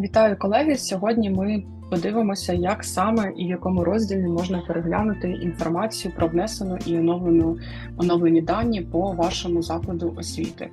Вітаю колеги. Сьогодні ми подивимося, як саме і в якому розділі можна переглянути інформацію про внесену і оновлену оновлені дані по вашому закладу освіти.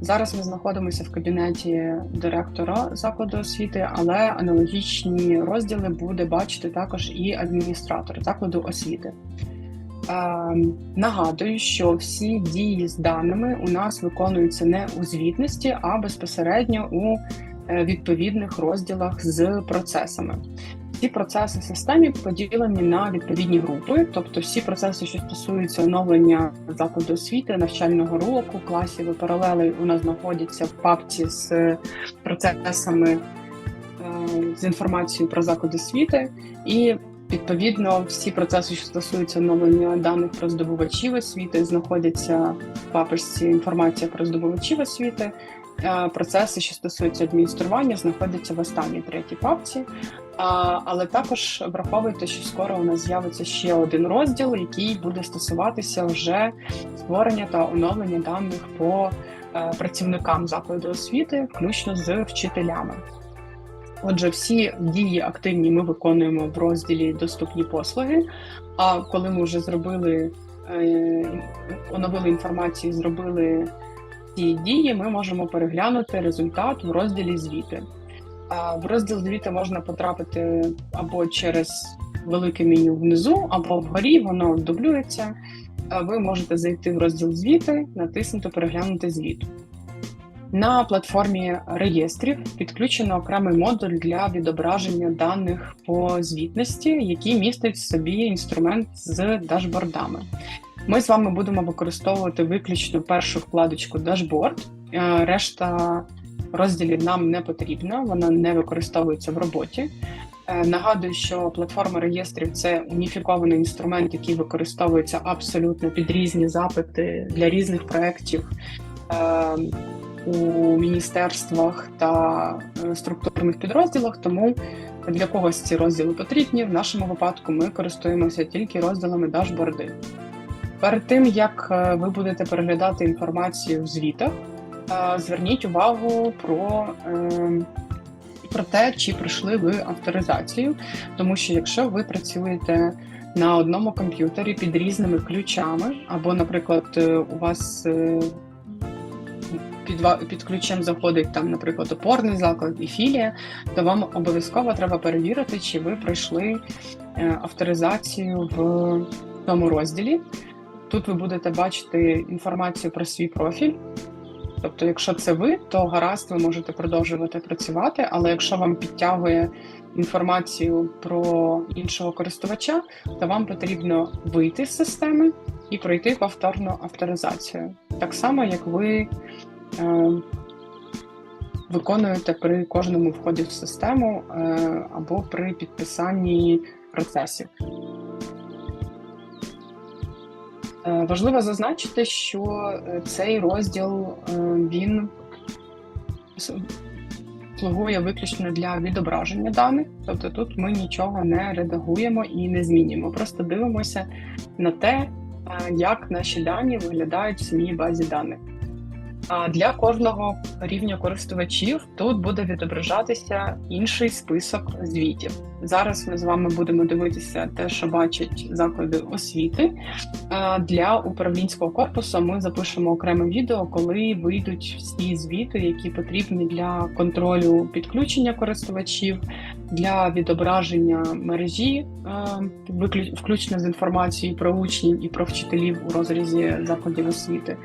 Зараз ми знаходимося в кабінеті директора закладу освіти, але аналогічні розділи буде бачити також і адміністратор закладу освіти. Е, нагадую, що всі дії з даними у нас виконуються не у звітності, а безпосередньо у відповідних розділах з процесами. Ці процеси в системі поділені на відповідні групи, тобто всі процеси, що стосуються оновлення закладу освіти, навчального року, класів і паралелей, у нас знаходяться в папці з процесами е, з інформацією про заклад освіти і Відповідно, всі процеси, що стосуються оновлення даних про здобувачів освіти, знаходяться в папочці інформація про здобувачів освіти. Процеси, що стосуються адміністрування, знаходяться в останній третій папці. Але також враховуйте, що скоро у нас з'явиться ще один розділ, який буде стосуватися вже створення та оновлення даних по е, працівникам закладу освіти, включно з вчителями. Отже, всі дії активні ми виконуємо в розділі Доступні послуги. А коли ми вже зробили е, оновили інформацію, зробили ці дії, ми можемо переглянути результат в розділі звіти. В розділ звіти можна потрапити або через велике меню внизу, або вгорі, воно дублюється. Ви можете зайти в розділ звіти, натиснути Переглянути звіт. На платформі реєстрів підключено окремий модуль для відображення даних по звітності, який містить в собі інструмент з дашбордами. Ми з вами будемо використовувати виключно першу вкладочку дашборд. Е, решта розділів нам не потрібна, вона не використовується в роботі. Е, нагадую, що платформа реєстрів це уніфікований інструмент, який використовується абсолютно під різні запити для різних проєктів. Е, у міністерствах та структурних підрозділах, тому для когось ці розділи потрібні. В нашому випадку ми користуємося тільки розділами дашборди. Перед тим як е, ви будете переглядати інформацію в звітах, е, зверніть увагу про про те, чи пройшли ви авторизацію, тому що якщо ви працюєте на одному комп'ютері під різними ключами, або, наприклад, у вас під під ключем заходить там, наприклад, опорний заклад і філія, то вам обов'язково треба перевірити, чи ви пройшли е, авторизацію в тому розділі. Тут ви будете бачити інформацію про свій профіль. Тобто, якщо це ви, то гаразд, ви можете продовжувати працювати, але якщо вам підтягує інформацію про іншого користувача, то вам потрібно вийти з системи і пройти повторну авторизацію. Так само, як ви Е, виконуєте при кожному вході в систему е, або при підписанні процесів. Важливо зазначити, що цей розділ він слугує виключно для відображення даних, тобто тут ми нічого не редагуємо і не змінюємо. Просто дивимося на те, як наші дані виглядають в самій базі даних. Для кожного рівня користувачів тут буде відображатися інший список звітів. Зараз ми з вами будемо дивитися те, що бачать заклади освіти. Для управлінського корпусу ми запишемо окреме відео, коли вийдуть всі звіти, які потрібні для контролю підключення користувачів, для відображення мережі, включно з інформацією про учнів і про вчителів у розрізі закладів освіти.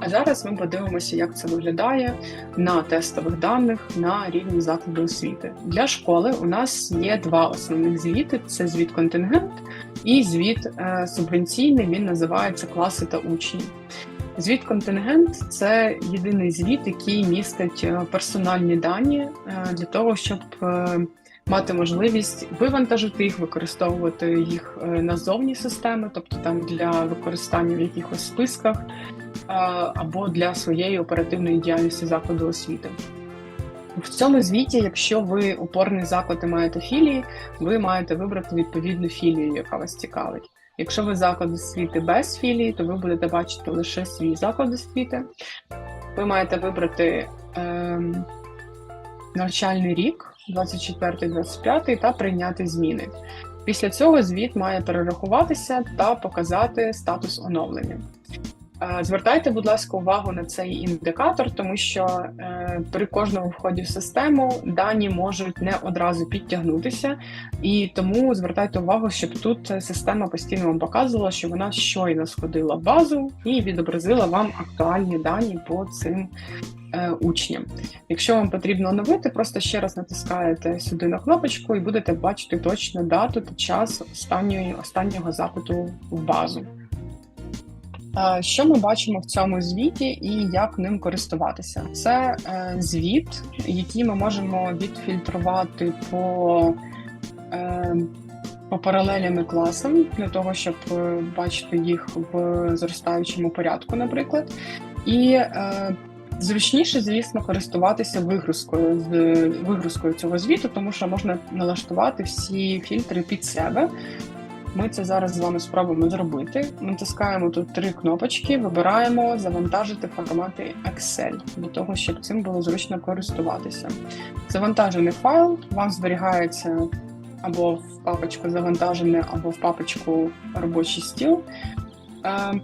А зараз ми подивимося, як це виглядає на тестових даних на рівні закладу освіти. Для школи у нас є два основних звіти: це звіт контингент і звіт е, субвенційний. Він називається класи та учні. Звіт контингент це єдиний звіт, який містить е, персональні дані е, для того, щоб мати можливість вивантажити їх, використовувати їх назовні системи, тобто там для використання в якихось списках або для своєї оперативної діяльності закладу освіти. В цьому звіті, якщо ви опорний заклад і маєте філії, ви маєте вибрати відповідну філію, яка вас цікавить. Якщо ви заклад освіти без філії, то ви будете бачити лише свій заклад освіти. Ви маєте вибрати е, навчальний рік, 24-25 та прийняти зміни. Після цього звіт має перерахуватися та показати статус оновлення. Звертайте, будь ласка, увагу на цей індикатор, тому що е, при кожному вході в систему дані можуть не одразу підтягнутися, і тому звертайте увагу, щоб тут система постійно вам показувала, що вона щойно сходила базу і відобразила вам актуальні дані по цим е, учням. Якщо вам потрібно оновити, просто ще раз натискаєте сюди на кнопочку і будете бачити точно дату та час останньої, останнього запиту в базу. Е, Що ми бачимо в цьому звіті і як ним користуватися? Це е, звіт, який ми можемо відфільтрувати по, е, по паралелям і класам для того, щоб бачити їх в зростаючому порядку, наприклад. І зручніше, звісно, користуватися вигрузкою з вигрузкою цього звіту, тому що можна налаштувати всі фільтри під себе. Ми це зараз з вами спробуємо зробити. Натискаємо тут три кнопочки, вибираємо завантажити формати Excel для того, щоб цим було зручно користуватися. Завантажений файл вам зберігається або в папочку завантажене, або в папочку робочий стіл. Е,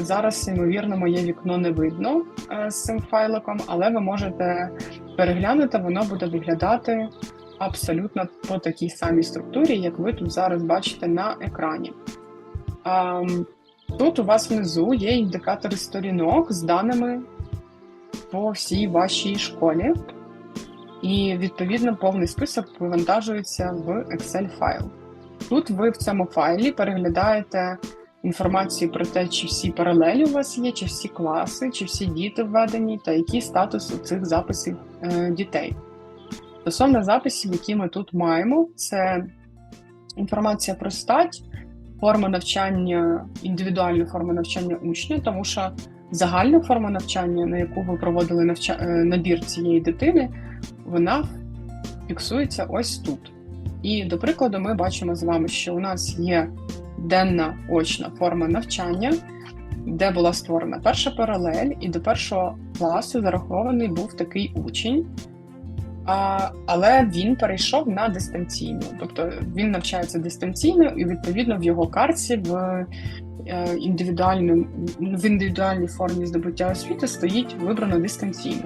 Зараз, ймовірно, моє вікно не видно е, з цим файликом, але ви можете переглянути, воно буде виглядати абсолютно по такій самій структурі, як ви тут зараз бачите на екрані. Тут у вас внизу є індикатори сторінок з даними по всій вашій школі, і відповідно повний список вивантажується в Excel файл. Тут ви в цьому файлі переглядаєте інформацію про те, чи всі паралелі у вас є, чи всі класи, чи всі діти введені, та який статус у цих записів е, дітей. Стосовно записів, які ми тут маємо, це інформація про стать, форма навчання, індивідуальна форма навчання учня, тому що загальна форма навчання, на яку ви проводили навча... е, набір цієї дитини, вона фіксується ось тут. І, до прикладу, ми бачимо з вами, що у нас є денна очна форма навчання, де була створена перша паралель, і до першого класу зарахований був такий учень. А, але він перейшов на дистанційну, тобто він навчається дистанційно, і відповідно в його карці в е, в індивідуальній формі здобуття освіти стоїть вибрано дистанційно.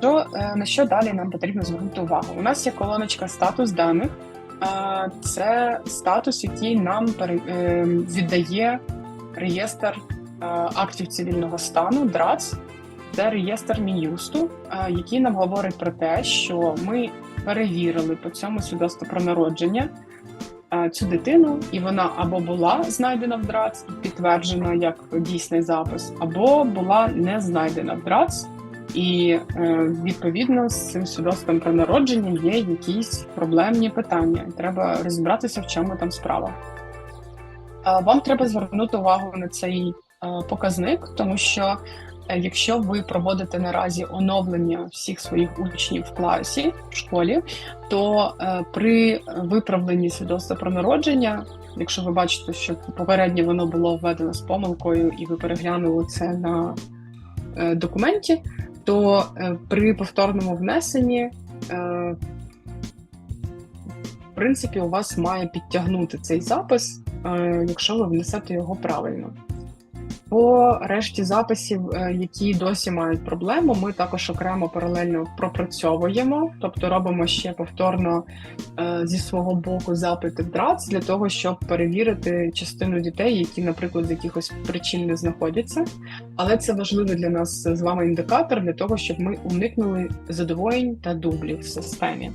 Що, е, на що далі нам потрібно звернути увагу? У нас є колоночка статус даних, це статус, який нам е, віддає реєстр актів цивільного стану ДРАЦ це реєстр Мін'юсту, який нам говорить про те, що ми перевірили по цьому свідоцтву про народження цю дитину, і вона або була знайдена в ДРАЦ підтверджена як дійсний запис, або була не знайдена в ДРАЦ. І е, відповідно з цим свідоцтвом про народження є якісь проблемні питання. Треба розібратися, в чому там справа. Вам треба звернути увагу на цей е, показник, тому що Якщо ви проводите наразі оновлення всіх своїх учнів в класі в школі, то е, при виправленні свідоцтва про народження, якщо ви бачите, що попередньо воно було введено з помилкою, і ви переглянули це на е, документі, то е, при повторному внесенні, е, в принципі, у вас має підтягнути цей запис, е, якщо ви внесете його правильно. По решті записів, е, які досі мають проблему, ми також окремо паралельно пропрацьовуємо, тобто робимо ще повторно е, зі свого боку запити в ДРАЦ для того, щоб перевірити частину дітей, які, наприклад, з якихось причин не знаходяться. Але це важливий для нас з вами індикатор для того, щоб ми уникнули задвоєнь та дублів в системі.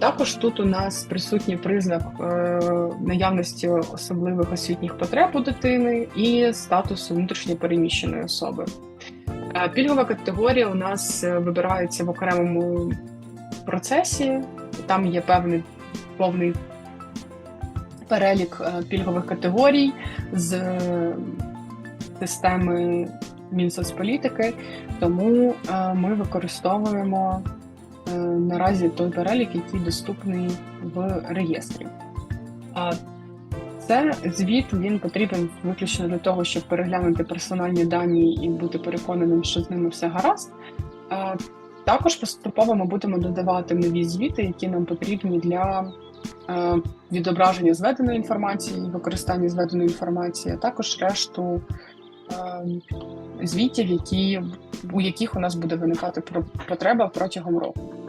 Також тут у нас присутній признак е, наявності особливих освітніх потреб у дитини і статусу внутрішньопереміщеної особи. Е, пільгова категорія у нас е, вибирається в окремому процесі, там є певний повний перелік пільгових категорій з системи Мінсоцполітики, тому ми використовуємо наразі той перелік, який доступний в реєстрі. А це звіт він потрібен виключно для того, щоб переглянути персональні дані і бути переконаним, що з ними все гаразд. Також поступово ми будемо додавати нові звіти, які нам потрібні для е, відображення зведеної інформації використання зведеної інформації, а також решту е, звітів, які, у яких у нас буде виникати потреба протягом року.